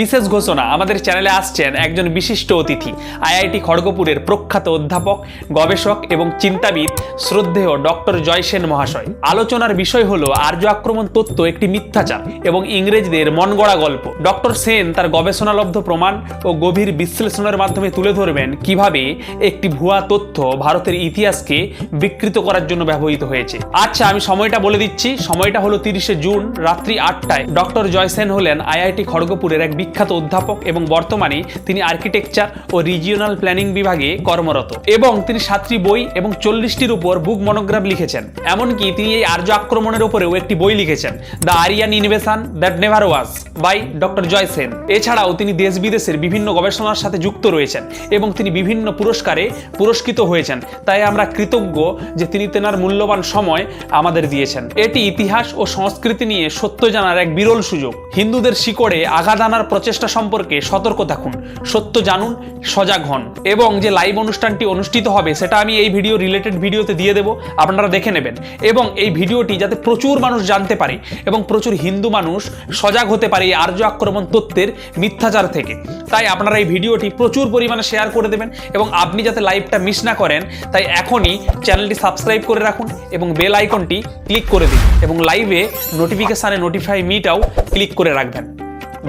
বিশেষ ঘোষণা আমাদের চ্যানেলে আসছেন একজন বিশিষ্ট অতিথি, আইআইটি খড়গপুরের প্রখ্যাত অধ্যাপক, গবেষক এবং চিন্তাবিদ, শ্রদ্ধেয় ডক্টর জয়সেন মহাশয়। আলোচনার বিষয় হলো আর্য আক্রমণ তত্ত্ব একটি মিথ্যাচার এবং ইংরেজদের মনগড়া গল্প। ডক্টর সেন তার গবেষণালব্ধ প্রমাণ ও গভীর বিশ্লেষণের মাধ্যমে তুলে ধরবেন কীভাবে একটি ভুয়া তথ্য ভারতের ইতিহাসকে বিকৃত করার জন্য ব্যবহৃত হয়েছে। আচ্ছা আমি সময়টা বলে দিচ্ছি। সময়টা হলো তিরিশে জুন, রাত্রি আটটায়। ডক্টর জয়সেন হলেন আইআইটি খড়গপুরের এক বিখ্যাত অধ্যাপক এবং বর্তমানে তিনি আর্কিটেকচার ও রিজিওনাল প্ল্যানিং বিভাগে কর্মরত এবং তিনি সাতটি বই এবং চল্লিশটির উপর বুক মনোগ্রাফ লিখেছেন। এমনকি তিনি এই আর্য আক্রমণের উপরেও একটি বই লিখেছেন, the Aryan invasion that never was by doctor Joy Sen. এছাড়াও তিনি দেশ বিদেশের বিভিন্ন গবেষণার সাথে যুক্ত রয়েছেন এবং তিনি বিভিন্ন পুরস্কারে পুরস্কৃত হয়েছেন। তাই আমরা কৃতজ্ঞ যে তিনি তেনার মূল্যবান সময় আমাদের দিয়েছেন। এটি ইতিহাস ও সংস্কৃতি নিয়ে সত্য জানার এক বিরল সুযোগ। হিন্দুদের শিকড়ে আঘাত আনার প্রচেষ্টা সম্পর্কে সতর্ক থাকুন, সত্য জানুন, সজাগ হন। এবং যে লাইভ অনুষ্ঠানটি অনুষ্ঠিত হবে, সেটা আমি এই ভিডিও রিলেটেড ভিডিওতে দিয়ে দেবো, আপনারা দেখে নেবেন। এবং এই ভিডিওটি যাতে প্রচুর মানুষ জানতে পারে এবং প্রচুর হিন্দু মানুষ সজাগ হতে পারে এই আর্য আক্রমণ তত্ত্বের মিথ্যাচার থেকে। তাই আপনারা এই ভিডিওটি প্রচুর পরিমাণে শেয়ার করে দেবেন এবং আপনি যাতে লাইভটা মিস না করেন, তাই এখনই চ্যানেলটি সাবস্ক্রাইব করে রাখুন এবং বেল আইকনটি ক্লিক করে দিন। এবং লাইভে নোটিফিকেশানে নোটিফাই মিটাও ক্লিক করে রাখবেন।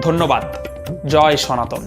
ধন্যবাদ। জয় সনাতন।